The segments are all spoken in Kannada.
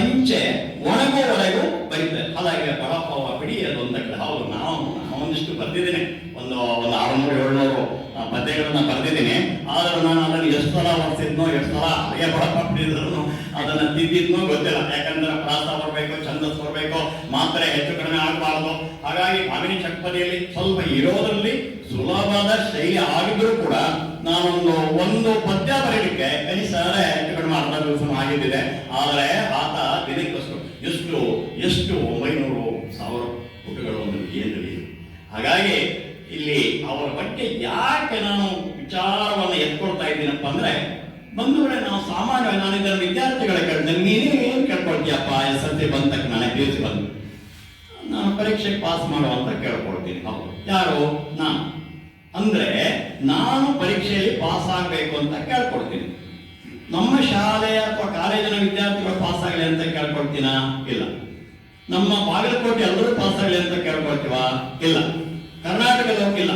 ಪಂಚೆ ಒಣಗುವವರೆಗೂ ಬರೀತಾರೆ ಹಾಗಾಗಿ ಬಳಪವ ಬಿಡಿ ಅದೊಂದ ಹೌದು, ನಾವು ನಾನು ಒಂದಿಷ್ಟು ಬರ್ದಿದ್ದೀನಿ. ಒಂದು ಒಂದು ಆರುನೂರು, ಏಳ್ನೂರು ಪದ್ಯಗಳನ್ನ ಬರ್ದಿದ್ದೀನಿ. ಆದರೂ ನಾನು ಅದನ್ನು ಎಷ್ಟು ಸಲ ಓದಿಸಿದ್ನೋ ಎಷ್ಟು ಸಲ ಹಾಗೆ ಬಡಪ ಬಿಡಿದ್ರು ಅದನ್ನ ತಿದ್ದಿದ್ನೋ ಗೊತ್ತಿಲ್ಲ. ಯಾಕಂದ್ರೆ ಪ್ರಾಸ ಬರಬೇಕು ಛಂದಸ್ ಬರಬೇಕು ಮಾತ್ರ ಹೆಚ್ಚು ಕಡಿಮೆ ಆಗಬಾರ್ದು. ಹಾಗಾಗಿ ಭಾವಿನಿ ಚಕ್ಪದಿಯಲ್ಲಿ ಸ್ವಲ್ಪ ಇರೋದರಲ್ಲಿ ಸುಲಭದ ಶೈಲಿ ಆಗಿದ್ರೂ ಕೂಡ ನಾನೊಂದು ಒಂದು ಪದ್ಯ ಬರೀಲಿಕ್ಕೆ ಕನಿಷ್ಠ ಹೆಚ್ಚು ಕಡಿಮೆ ಅರ್ಧ ದಿವಸ ಆಗಿದ್ದಿದೆ. ಆದರೆ ಆತ ದಿನಕ್ಕಷ್ಟು ಎಷ್ಟು ಎಷ್ಟು ಒಂಬೈನೂರು ಸಾವಿರ ಪುಟಗಳು ಒಂದು ಏನು ಹಾಗಾಗಿ ಇಲ್ಲಿ ಅವರ ಬಗ್ಗೆ ಯಾಕೆ ನಾನು ವಿಚಾರವನ್ನು ಎತ್ಕೊಳ್ತಾ ಇದ್ದೀನಪ್ಪ ಅಂದ್ರೆ, ಬಂಧುಗಳೇ, ನಾವು ಸಾಮಾನ್ಯವಾಗಿ ನಾನು ಇದರ ವಿದ್ಯಾರ್ಥಿಗಳ ಕೇಳ್ತೇನೆ ನೀನೇ ಏನು ಕೇಳ್ಕೊಳ್ತೀಯಪ್ಪ ಎಸ್ ಎಲ್ ಬಂದ ತಕ್ಷಣ, ನನಗೆ ಪಿ ಯು ಸಿ ಬಂದು. ನಾನು ಪರೀಕ್ಷೆಗೆ ಪಾಸ್ ಮಾಡುವಂತ ಕೇಳ್ಕೊಳ್ತೀನಿ. ಹೌದು. ಯಾರು? ನಾನು. ಅಂದ್ರೆ ನಾನು ಪರೀಕ್ಷೆಯಲ್ಲಿ ಪಾಸ್ ಆಗಬೇಕು ಅಂತ ಕೇಳ್ಕೊಡ್ತೀನಿ ನಮ್ಮ ಶಾಲೆಯ ಅಥವಾ ಕಾಲೇಜಿನ ವಿದ್ಯಾರ್ಥಿಗಳು ಪಾಸ್ ಆಗಲಿ ಅಂತ ಕೇಳ್ಕೊಡ್ತೀನಾ ಇಲ್ಲ. ನಮ್ಮ ಬಾಗಲಕೋಟೆ ಎಲ್ಲರೂ ಪಾಸ್ ಆಗಲಿ ಅಂತ ಕೇಳ್ಕೊಳ್ತೀವ? ಇಲ್ಲ. ಕರ್ನಾಟಕದ ಇಲ್ಲ.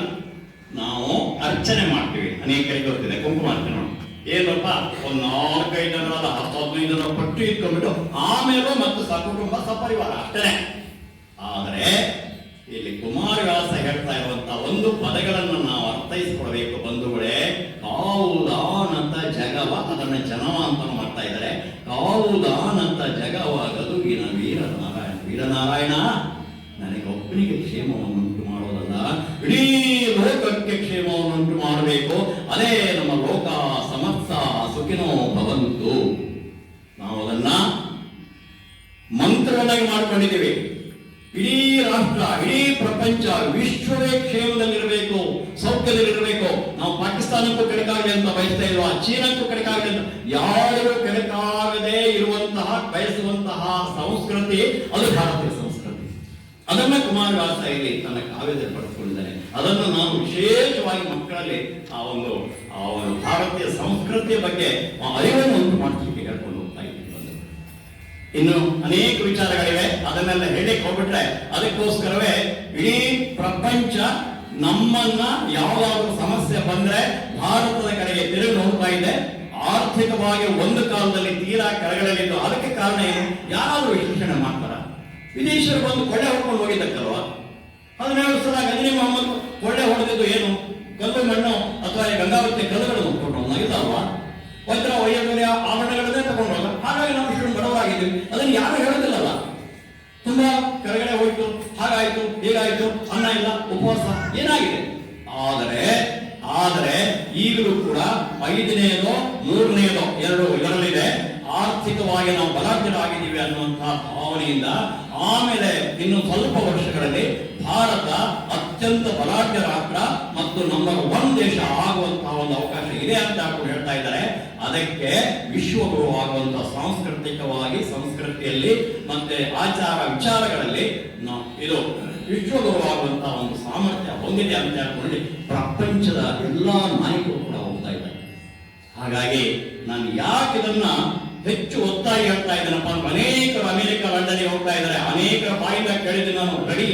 ನಾವು ಅರ್ಚನೆ ಮಾಡ್ತೀವಿ. ಅನೇಕ ಗೊತ್ತಿದೆ. ಕುಂಕುಮ ಅರ್ಚನೆ ಏನಪ್ಪ? ಒಂದ್ ನಾಲ್ಕೈದು ಅಲ್ಲ ಹತ್ತು ಹದಿನೈದು ಪಟ್ಟು ಇಟ್ಕೊಂಡ್ಬಿಟ್ಟು ಆಮೇಲೆ ಮತ್ತು ಸಕುಟುಂಬ ಸಪರಿವಾರ ಅಷ್ಟೇ ಆದರೆ ಇಲ್ಲಿ ಕುಮಾರವ್ಯಾಸ ಹೇಳ್ತಾ ಇರುವಂತ ಒಂದು ಪದಗಳನ್ನು ನಾವು ಅರ್ಥೈಸಿಕೊಳ್ಬೇಕು ಬಂಧುಗಳೇ, ಕಾವುದಾನಂತ ಜಗವ, ಅದನ್ನ ಜನವ ಅಂತ ಮಾಡ್ತಾ ಇದ್ದಾರೆ. ಕಾವುದಾನಂತ ಜಗವ ಗದುಗಿನ ವೀರನಾರಾಯಣ. ವೀರನಾರಾಯಣ ನನಗೆ ಒಬ್ಬನಿಗೆ ಕ್ಷೇಮವನ್ನುಂಟು ಮಾಡೋದಲ್ಲ. ಇಡೀ ಲೋಕಕ್ಕೆ ಕ್ಷೇಮವನ್ನುಂಟು ಮಾಡಬೇಕು. ಅದೇ ನಮ್ಮ ಲೋಕ ಸಮಸ್ತ ಸುಖಿನೋ ಭವಂತು. ನಾವು ಅದನ್ನ ಮಂತ್ರವನ್ನಾಗಿ ಮಾಡ್ಕೊಂಡಿದ್ದೀವಿ. ರಾಷ್ಟ್ರ ಇಡೀ ಪ್ರಪಂಚ ವಿಶ್ವವೇ ಕ್ಷೇಮದಲ್ಲಿರಬೇಕು ಸೌಖ್ಯದಲ್ಲಿರಬೇಕು ನಾವು ಪಾಕಿಸ್ತಾನಕ್ಕೂ ಕಡೆಕಾಗಲಿ ಅಂತ ಬಯಸ್ತಾ ಇಲ್ವಾ? ಚೀನಾಕ್ಕೂ ಕಡೆಕಾಗಲಿ ಅಂತ. ಯಾರಿಗೂ ಕೆಡಕಾಗದೆ ಇರುವಂತಹ, ಬಯಸುವಂತಹ ಸಂಸ್ಕೃತಿ, ಅದು ಭಾರತೀಯ ಸಂಸ್ಕೃತಿ. ಅದನ್ನ ಕುಮಾರವ್ಯಾಸ ಇಲ್ಲಿ ತನ್ನ ಕಾವ್ಯದಲ್ಲಿ ಪಡೆದುಕೊಂಡಿದ್ದಾನೆ. ಅದನ್ನು ನಾನು ವಿಶೇಷವಾಗಿ ಮಕ್ಕಳಲ್ಲಿ ಆ ಒಂದು ಆ ಒಂದು ಭಾರತೀಯ ಸಂಸ್ಕೃತಿಯ ಬಗ್ಗೆ ಅರಿವನ್ನು ಉಂಟು ಮಾಡ್ಲಿಕ್ಕೆ ಇನ್ನು ಅನೇಕ ವಿಚಾರಗಳಿವೆ. ಅದನ್ನೆಲ್ಲ ಹೇಳಿಕ್ ಹೋಗ್ಬಿಟ್ರೆ ಅದಕ್ಕೋಸ್ಕರವೇ ಇಡೀ ಪ್ರಪಂಚ ನಮ್ಮನ್ನ ಯಾವ್ದಾದ್ರು ಸಮಸ್ಯೆ ಬಂದ್ರೆ ಭಾರತದ ಕಡೆಗೆ ತಿರುಗಿ ನೋಡ್ತಾ ಇದೆ. ಆರ್ಥಿಕವಾಗಿ ಒಂದು ಕಾಲದಲ್ಲಿ ತೀರಾ ಕೆಳಗಡೆಯಲ್ಲಿದ್ದು ಅದಕ್ಕೆ ಕಾರಣ ಏನು? ಯಾರಾದ್ರೂ ವಿಶ್ಲೇಷಣೆ ಮಾಡ್ತಾರ? ವಿದೇಶರು ಬಂದು ಕೊಳ್ಳೆ ಹೊಡ್ಕೊಂಡು ಹೋಗಿದ್ದಕ್ಕಲ್ವಾ? ಹದಿನೇಳು ಸಲ ಗಜನಿ ಮೊಹಮ್ಮದ್ ಕೊಳ್ಳೆ ಹೊಡೆದಿದ್ದು ಏನು? ಕಲ್ಲು ಮಣ್ಣು ಅಥವಾ ಗಂಗಾವತಿ ಕಲ್ಲುಗಳನ್ನು ಹೋಗಿಲ್ಲ ಹೋಗಿದ್ದಲ್ವಾ ವಜ್ರ ವೈಯಮೂಲ್ಯ ಆಭರಣಗಳನ್ನೇ ತಗೊಂಡು ಹೋಗ ಹಾಗಾಗಿ ನಾವು ಇಷ್ಟು ಬಡವರಾಗಿದ್ದೀವಿ. ಅದನ್ನು ಯಾರು ಹೇಳೋದಿಲ್ಲಲ್ಲ. ತುಂಬಾ ಕೆಳಗಡೆ ಹೋಯ್ತು, ಹಾಗಾಯ್ತು, ಹೀಗಾಯ್ತು, ಅನ್ನ ಇಲ್ಲ, ಉಪವಾಸ, ಏನಾಗಿದೆ? ಆದರೆ ಆದರೆ ಈಗಲೂ ಕೂಡ ಐದನೆಯದೋ ಮೂರನೆಯದೋ ಎರಡು ಇದರಲ್ಲಿದೆ. ಆರ್ಥಿಕವಾಗಿ ನಾವು ಬಲಾಢ್ಯರಾಗಿದ್ದೀವಿ ಅನ್ನುವಂತಹ ಭಾವನೆಯಿಂದ ಆಮೇಲೆ ಇನ್ನು ಸ್ವಲ್ಪ ವರ್ಷಗಳಲ್ಲಿ ಅತ್ಯಂತ ಬಲಾಢ್ಯ ರಾಷ್ಟ್ರ ಮತ್ತು ನಂಬರ್ ಒನ್ ದೇಶ ಆಗುವಂತಹ ಒಂದು ಅವಕಾಶ ಇದೆ ಅಂತ ಕೂಡ ಹೇಳ್ತಾ ಇದ್ದಾರೆ. ಅದಕ್ಕೆ ವಿಶ್ವಗುರು ಆಗುವಂತಹ ಸಾಂಸ್ಕೃತಿಕವಾಗಿ, ಸಂಸ್ಕೃತಿಯಲ್ಲಿ ಮತ್ತೆ ಆಚಾರ ವಿಚಾರಗಳಲ್ಲಿ ಇದು ವಿಶ್ವಗುರು ಆಗುವಂತಹ ಒಂದು ಸಾಮರ್ಥ್ಯ ಹೊಂದಿದೆ ಅಂತ ಹೇಳ್ಕೊಂಡು ಪ್ರಪಂಚದ ಎಲ್ಲಾ ನಾಯಕರು ಕೂಡ ಹೋಗ್ತಾ ಇದ್ದಾರೆ. ಹಾಗಾಗಿ ನಾನು ಯಾಕೆ ಇದನ್ನ ಹೆಚ್ಚು ಒತ್ತಾಗಿ ಹೇಳ್ತಾ ಇದ್ದೇನಪ್ಪ ಅನೇಕರು ಅಮೆರಿಕ, ಲಂಡನ್ಗೆ ಹೋಗ್ತಾ ಇದ್ದಾರೆ. ಅನೇಕರ ಬಾಯಿಂದ ಕೇಳಿದ್ರೆ ನಾನು ರೆಡಿ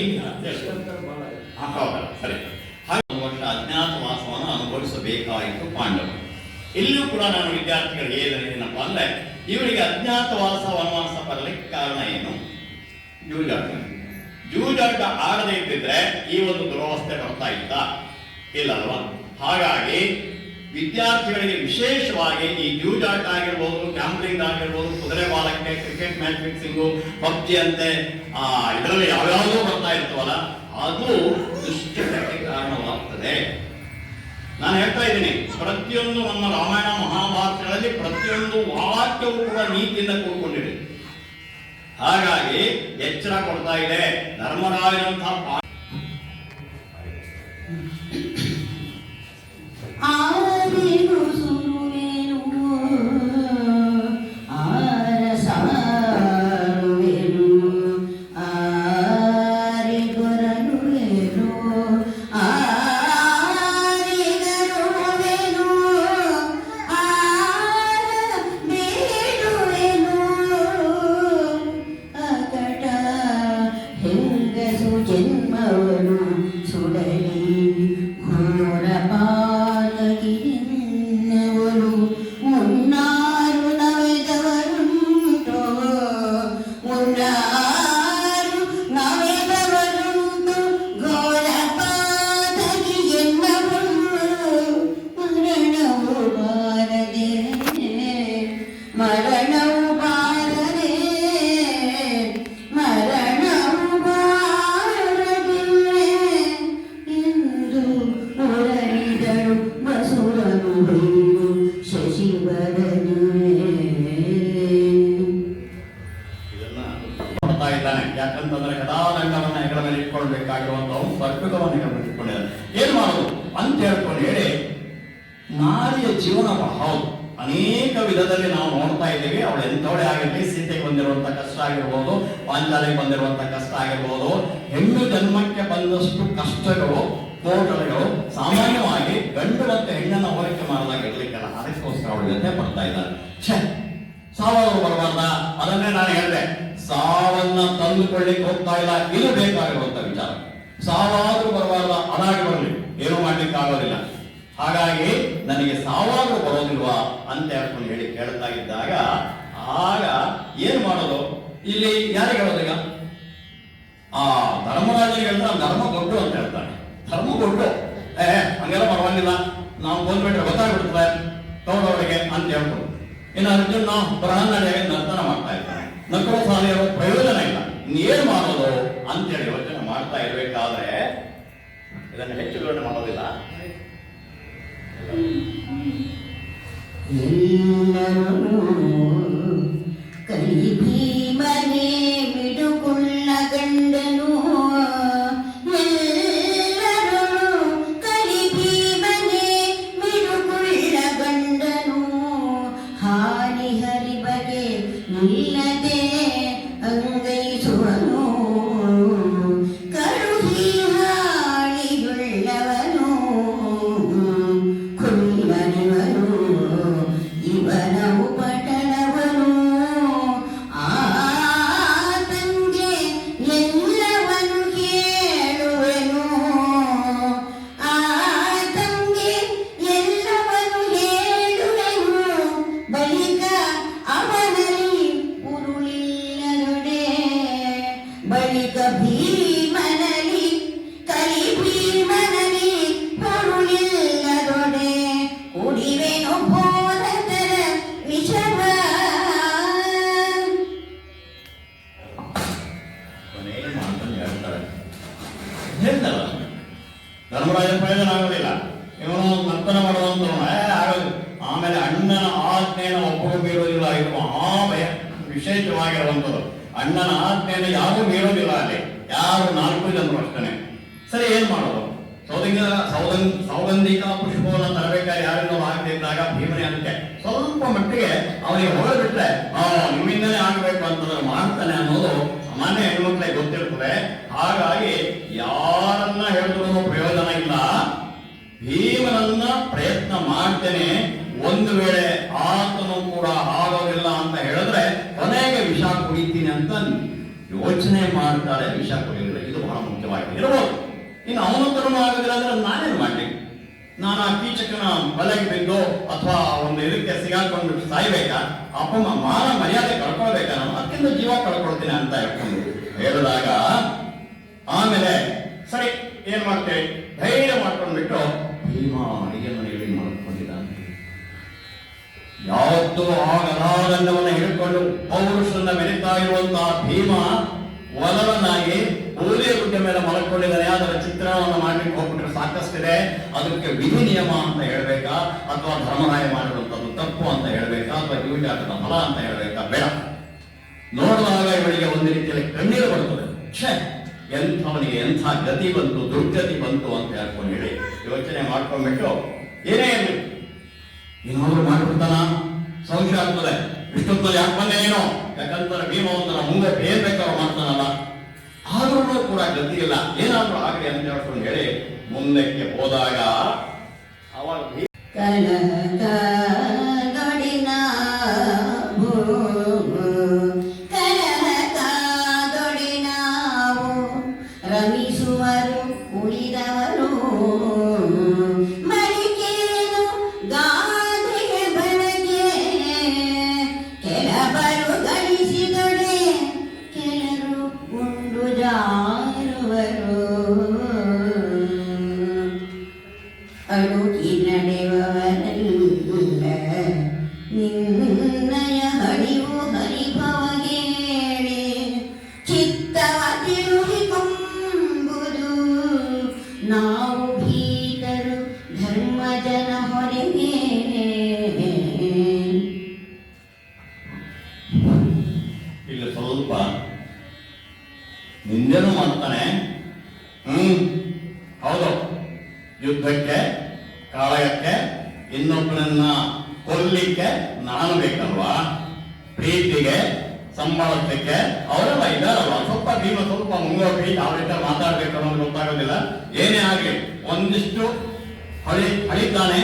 ಸರಿ. ಹಾಗೆ ವರ್ಷ ಅಜ್ಞಾತವಾಸವನ್ನು ಅನುಭವಿಸಬೇಕಾಯಿತು ಪಾಂಡವರು. ಇಲ್ಲಿಯೂ ಕೂಡ ನಾನು ವಿದ್ಯಾರ್ಥಿಗಳಿಗೆ ಏನಪ್ಪ ಅಂದ್ರೆ, ಇವರಿಗೆ ಅಜ್ಞಾತವಾಸ ವನವಾಸ ಬರಲಿಕ್ಕೆ ಕಾರಣ ಏನು? ಜೂಜಾಟ ಜೂಜಾಟ ಆಡದೇ ಇದ್ದಿದ್ರೆ ಈ ಒಂದು ದುರವಸ್ಥೆ ಬರ್ತಾ ಇತ್ತ? ಇಲ್ಲ ಅಲ್ವಾ ಹಾಗಾಗಿ ವಿದ್ಯಾರ್ಥಿಗಳಿಗೆ ವಿಶೇಷವಾಗಿ ಈ ಜೂಜಾಟ ಆಗಿರ್ಬೋದು ಗ್ಯಾಂಬ್ಲಿಂಗ್ ಆಗಿರ್ಬೋದು, ಕುದುರೆ ಬಾಲಕ್ಕೆ ಕ್ರಿಕೆಟ್ ಮ್ಯಾಚ್ ಫಿಕ್ಸಿಂಗು ಪಬ್ಜಿ ಅಂತೆ ಇದರಲ್ಲಿ ಯಾವ್ಯಾವುದೋ ಬರ್ತಾ ಇರ್ತವಲ್ಲ, ಅದು ದುಶ್ಚಟಕ್ಕೆ ಕಾರಣವಾಗ್ತದೆ. ನಾನು ಹೇಳ್ತಾ ಇದ್ದೀನಿ, ಪ್ರತಿಯೊಂದು ನಮ್ಮ ರಾಮಾಯಣ ಮಹಾಭಾರತಗಳಲ್ಲಿ ಪ್ರತಿಯೊಂದು ವಾಕ್ಯವೂ ಕೂಡ ನೀತಿಯಿಂದ ಕೂಡಿಕೊಂಡಿದೆ. ಹಾಗಾಗಿ ಎಚ್ಚರ ಕೊಡ್ತಾ ಇದೆ, ಧರ್ಮರಾಯನಂತಹ ಕಷ್ಟ ಆಗಿರ್ಬೋದು, ಪಾಂಚಾಲಿಗೆ ಬಂದಿರುವಂತ ಕಷ್ಟ ಆಗಿರ್ಬೋದು, ಹೆಣ್ಣು ಜನ್ಮಕ್ಕೆ ಬಂದಷ್ಟು ಕಷ್ಟಗಳು, ಕೋಟಗಳು ಸಾಮಾನ್ಯವಾಗಿ ಗಂಡು ಮತ್ತು ಹೆಣ್ಣನ್ನ ಹೋಲಿಕೆ ಮಾಡಿದಾಗ ಇರ್ಲಿಕ್ಕಿಲ್ಲ. ಅದಕ್ಕೋಸ್ಕರ ಅವಳು ಜೊತೆ ಬರ್ತಾ ಇದ್ದಾರೆ ಛೇ ಬರಬಾರ್ದ? ಅದನ್ನೇ ನಾನು ಹೇಳಿದೆ. ಸಾವನ್ನ ತಂದುಕೊಳ್ಳಿಕ್ಕೆ ಹೋಗ್ತಾ ಇಲ್ಲ. ಇದು ಬೇಕಾಗಿರುವಂತ ವಿಚಾರ. ಸಾವಾದ್ರೂ ಬರಬಾರ್ದ? ಅದಾಗಿ ಬರಲಿ. ಏನು ಮಾಡ್ಲಿಕ್ಕೆ ಆಗೋದಿಲ್ಲ. ಹಾಗಾಗಿ ನನಗೆ ಸಾವಾದ್ರೂ ಬರೋದಿಲ್ವಾ ಅಂತ ಹೇಳ್ಕೊಂಡು ಹೇಳಿ ಕೇಳ್ತಾ ಇದ್ದಾಗ, ಆಗ ಏನ್ ಮಾಡೋದು? ಇಲ್ಲಿ ಯಾರಿಗೆ ಹೇಳೋದೀಗ ಆ ಅವ್ನು ಧರ್ಮ ಕೊಟ್ಟು ಅಂತ ಹೇಳ್ತಾನೆ ಧರ್ಮ ಕೊಟ್ಟು. ಏ ಹಂಗೆಲ್ಲ ಪರವಾಗಿಲ್ಲ. ನಾವು ಬಂದ್ಬಿಟ್ರೆ ಗೊತ್ತಾಗ್ಬಿಡ್ತದೆ ತಗೊಂಡವರಿಗೆ ಅಂತ ಹೇಳ್ಬೋದು. ಇನ್ನು ಅರ್ಜುನ್ ನಾವು ಬ್ರಹ್ಮಣಿಯಾಗಿ ನರ್ತನ ಮಾಡ್ತಾ ಇದ್ದಾನೆ ನಕಲ ಸಾಲಿಯರು ಪ್ರಯೋಜನ ಇಲ್ಲ. ಇನ್ನೇನು ಮಾಡೋದು ಅಂತೇಳಿ ಯೋಚನೆ ಮಾಡ್ತಾ ಇರಬೇಕಾದ್ರೆ ಇದನ್ನು ಹೆಚ್ಚು ವಿವರಣೆ ಮಾಡೋದಿಲ್ಲ. ಎಲ್ಲರೂ ನಾಲ್ಕು ಅಷ್ಟೇ ಸರಿ, ಏನ್ ಮಾಡೋದು? ಸೌದಂಗ ಸೌದಂ ಸೌಗಂಧಿಕ ಪುಷ್ಪವನ್ನು ತರಬೇಕಾದ್ರೆ ಯಾರಿಂದ ಆಗದಿದ್ದಾಗ ಭೀಮನೆ ಅಂತೆ. ಸ್ವಲ್ಪ ಮಟ್ಟಿಗೆ ಅವನಿಗೆ ಆ ನಿಮ್ಮಿಂದನೇ ಆಗಬೇಕು ಅಂತಂದ್ರೆ ಮಾಡ್ತಾನೆ ಅನ್ನೋದು ಸಾಮಾನ್ಯ ಹೆಣ್ಮಕ್ಳಿಗೆ ಗೊತ್ತಿರ್ತದೆ. ಹಾಗಾಗಿ ಯಾರನ್ನ ಹೇಳಿದ್ರು ಪ್ರಯೋಜನ ಇಲ್ಲ. ಭೀಮನನ್ನ ಪ್ರಯತ್ನ ಮಾಡ್ತೇನೆ. ಒಂದು ವೇಳೆ ಆತನು ಕೂಡ ಆಗೋದಿಲ್ಲ ಅಂತ ಹೇಳಿದ್ರೆ ಕೊನೆಗೆ ವಿಷ ಕುಡಿತೀನಿ ಅಂತ ಯೋಚನೆ ಮಾಡ್ತಾರೆ ವಿಷ ಬಹಳ ಮುಖ್ಯವಾಗಿದೆ ಇರಬಹುದು ಇನ್ನು ಅವನಂತರೂ ಆಗೋದಿಲ್ಲ ಅಂದ್ರೆ ನಾನೇನು ಮಾಡ್ಲಿ? ನಾನು ಆ ಕೀಚಕನ ಬಲೆಗೆ ಬಿದ್ದು ಅಥವಾ ಒಂದು ಇದಕ್ಕೆ ಸಿಗಾಕೊಂಡು ಸಾಯ್ಬೇಕಾ? ಅಪ್ಪ ಮಾನ ಮರ್ಯಾದೆ ಕಳ್ಕೊಳ್ಬೇಕಾ? ನಾನು ಜೀವ ಕಳ್ಕೊಳ್ತೀನಿ ಅಂತ ಹೇಳ್ಕೊಂಡು ಹೇಳಿದಾಗ ಆಮೇಲೆ, ಸರಿ, ಏನ್ ಮಾಡ್ತೇವೆ ಧೈರ್ಯ ಮಾಡ್ಕೊಂಡ್ಬಿಟ್ಟು, ಭೀಮ, ಅಡಿಗೆ ಮನೆಯಲ್ಲಿ ಮಾಡ್ಕೊಂಡಿದ್ದಾನೆ ಯಾವತ್ತೂ ಆ ಗದಾದಂಡವನ್ನು ಹಿಡ್ಕೊಂಡು ಪೌರುಷನ್ನ ಮೆರಿತಾ ಇರುವಂತಹ ಭೀಮ ಒಲವನಾಗಿ ಊರಿಯ ಗುಡ್ಡ ಮೇಲೆ ಮಲಕೊಂಡಿದ್ದಾರೆ ಅದರ ಚಿತ್ರಣವನ್ನು ಮಾಡ್ಲಿಕ್ಕೆ ಹೋಗ್ಬಿಟ್ರೆ ಸಾಕಷ್ಟಿದೆ. ಅದಕ್ಕೆ ವಿಧಿ ನಿಯಮ ಅಂತ ಹೇಳ್ಬೇಕಾ? ಅಥವಾ ಧರ್ಮರಾಯ ಮಾಡಿರುವಂತದ್ದು ತಪ್ಪು ಅಂತ ಹೇಳ್ಬೇಕಾ? ಅಥವಾ ಜೀವಜಾತದ ಫಲ ಅಂತ ಹೇಳ್ಬೇಕಾ? ಬೇಡ. ನೋಡುವಾಗ ಇವಳಿಗೆ ಒಂದು ರೀತಿಯಲ್ಲಿ ಕಣ್ಣೀರು ಬರ್ತದೆ ಛೇ, ಎಂಥವನಿಗೆ ಎಂಥ ಗತಿ ಬಂತು, ದುರ್ಗತಿ ಬಂತು ಅಂತ ಹೇಳ್ಕೊಂಡು ಹೇಳಿ ಯೋಚನೆ ಮಾಡ್ಕೊಂಡ್ಬಿಟ್ಟು ಏನೇ ಇರಲಿ. ಇನ್ನೊಂದು ಮಾಡ್ಬಿಡ್ತಾನ? ಸಂಶಯ ಆಗ್ತದೆ. ಇಷ್ಟೊತ್ತಲ್ಲಿ ಯಾಕೆ ಬಂದೆ ಏನೋ ಯಾಕಂದ್ರೆ ಭೀಮವಂತನ ಮುಂದೆ ಏನ್ ಬೇಕಾದ್ರೂ ಮಾಡ್ತಾನಲ್ಲ. ಆದ್ರೂ ಕೂಡ ಗತಿ ಇಲ್ಲ ಏನಾದ್ರೂ ಆಗಲಿ ಅಂತ ಹೇಳ್ಕೊಂಡು ಹೇಳಿ ಮುಂದಕ್ಕೆ ಹೋದಾಗ ಅವಾಗ ನಾನು ಬೇಕಲ್ವಾ? ಪ್ರೀತಿಗೆ ಸಂಭಾಳಿಸಲಿಕ್ಕೆ ಅವರೆಲ್ಲ ಇದ್ದಾರಲ್ವಾ ಸ್ವಲ್ಪ ನೀವು ಸ್ವಲ್ಪ ಮುಂಗೋಗಿ ಯಾವ ರೀತಿ ಮಾತಾಡ್ಬೇಕು ಅನ್ನೋದು ಗೊತ್ತಾಗೋದಿಲ್ಲ. ಏನೇ ಆಗಲಿ, ಒಂದಿಷ್ಟು ಹಳಿ ಹಳಿತಾನೆ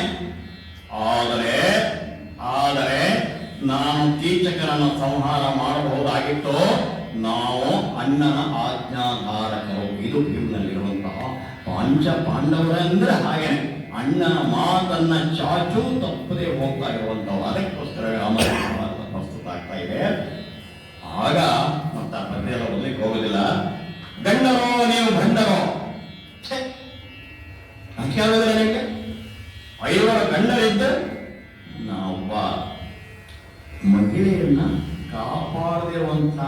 ಆದರೆ ಆದರೆ ನಾನು ಕೀಚಕರನ್ನು ಸಂಹಾರ ಮಾಡಬಹುದಾಗಿತ್ತು. ನಾವು ಅಣ್ಣನ ಆಜ್ಞಾಧಾರಕರು. ಇದು ಭೀಮ್ನಲ್ಲಿರುವಂತಹ ಪಾಂಚ ಪಾಂಡವರಂದ್ರೆ ಹಾಗೇನೆ. ಅಣ್ಣನ ಮಾತನ್ನ ಚಾಚು ತಪ್ಪದೆ ಹೋಗ್ತಾ ಇರುವಂತವ ಅದಕ್ಕೋಸ್ಕರ ಪ್ರಸ್ತುತ ಆಗ್ತಾ ಇದೆ. ಆಗ ಮತ್ತ ಪದ್ಯ ಎಲ್ಲ ಓದಲಿಕ್ಕೆ ಹೋಗೋದಿಲ್ಲ. ಗಂಡರೋ ನೀವು ಗಂಡರೋ ಆಗೋದಿಲ್ಲ ನಿಮಗೆ? ಐವರ ಗಂಡರಿದ್ದ ನಾವೊಬ್ಬ ಮಹಿಳೆಯನ್ನ ಕಾಪಾಡದಿರುವಂತ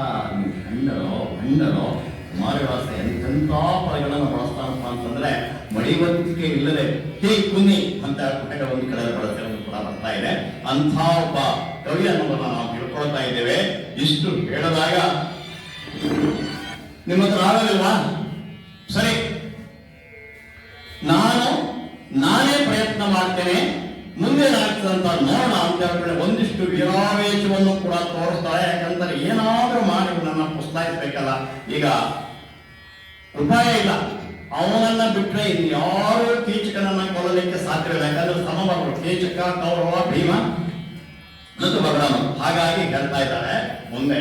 ಗಂಡರೋ ಗಂಡರೋ ಕುಮಾರವ್ಯಾಸ ಎಂತೆಂಥ ಪದಗಳನ್ನು ಬಳಸ್ತಾನಪ್ಪ ಅಂತಂದ್ರೆ ಮಡಿವಂತಿಕೆ ಇಲ್ಲದೆ ಹೇ ಕುನಿ ಅಂತ ಪುಟಗಳನ್ನು ಒಂದು ಕಡೆ ಬಳಸಿರೋದು ಕೂಡ ಬರ್ತಾ ಇದೆ. ಅಂಥ ಒಬ್ಬ ಅನ್ನೋದನ್ನು ನಾವು ತಿಳ್ಕೊಳ್ತಾ ಇದ್ದೇವೆ. ಇಷ್ಟು ಹೇಳಿದಾಗ ನಿಮ್ಮ ಹತ್ರ ಆಗಲಿಲ್ಲ ಸರಿ. ನಾನು ನಾನೇ ಪ್ರಯತ್ನ ಮಾಡ್ತೇನೆ. ಮುಂದೆ ಆಗ್ತದಂತ ನೋಡೋಣ ಅಂತ ಹೇಳಿ ಒಂದಿಷ್ಟು ವೀರಾವೇಶವನ್ನು ಕೂಡ ತೋರಿಸ್ತಾಳೆ ಯಾಕಂದ್ರೆ ಏನಾದ್ರೂ ಮಾಡಿ ನನ್ನ ಪುಸ್ತಾಯಿಸ್ಬೇಕಲ್ಲ ಈಗ ಉಪಾಯ ಇಲ್ಲ. ಅವನನ್ನ ಬಿಟ್ರೆ ಇನ್ ಯಾರು ಕೀಚಕನನ್ನ ಕೊಲ್ಲಲಿಕ್ಕೆ ಸಾಧ್ಯ ಇಲ್ಲ. ಯಾಕಂದ್ರೆ ಸಮಬಾರರು ಕೀಚಕ, ಕೌರವ, ಭೀಮ ಮತ್ತು ಬಲರಾಮ ಹಾಗಾಗಿ ಹೇಳ್ತಾ ಇದ್ದಾರೆ. ಮುಂದೆ